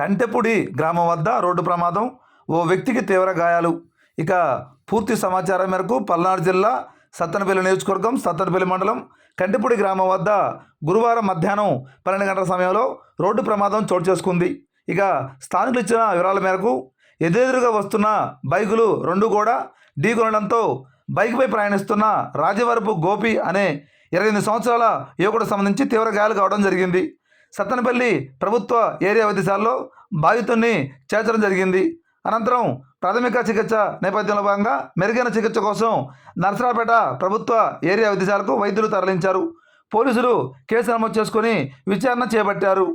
కంటెపుడి గ్రామం వద్ద రోడ్డు ప్రమాదం. ఓ వ్యక్తికి తీవ్ర గాయాలు. ఇక పూర్తి సమాచారం మేరకు పల్నాడు జిల్లా సత్తనపల్లి నియోజకవర్గం సత్తనపల్లి మండలం కంటిపూడి గ్రామం వద్ద గురువారం మధ్యాహ్నం పన్నెండు గంటల సమయంలో రోడ్డు ప్రమాదం చోటు చేసుకుంది. ఇక స్థానికులు ఇచ్చిన వివరాల మేరకు ఎదురెదురుగా వస్తున్న బైకులు రెండు కూడా ఢీకొనడంతో బైక్పై ప్రయాణిస్తున్న రాజవరపు గోపి అనే ఇరవై ఎనిమిది సంవత్సరాల యువకుడు సంబంధించి తీవ్ర గాయాలు కావడం జరిగింది. సత్తనపల్లి ప్రభుత్వ ఏరియా వైద్యశాలలో బాధితుడిని చేర్చడం జరిగింది. అనంతరం ప్రాథమిక చికిత్స నేపథ్యంలో భాగంగా మెరుగైన చికిత్స కోసం నర్సరాపేట ప్రభుత్వ ఏరియా వైద్యశాలకు వైద్యులు తరలించారు. పోలీసులు కేసు నమోదు చేసుకుని విచారణ చేపట్టారు.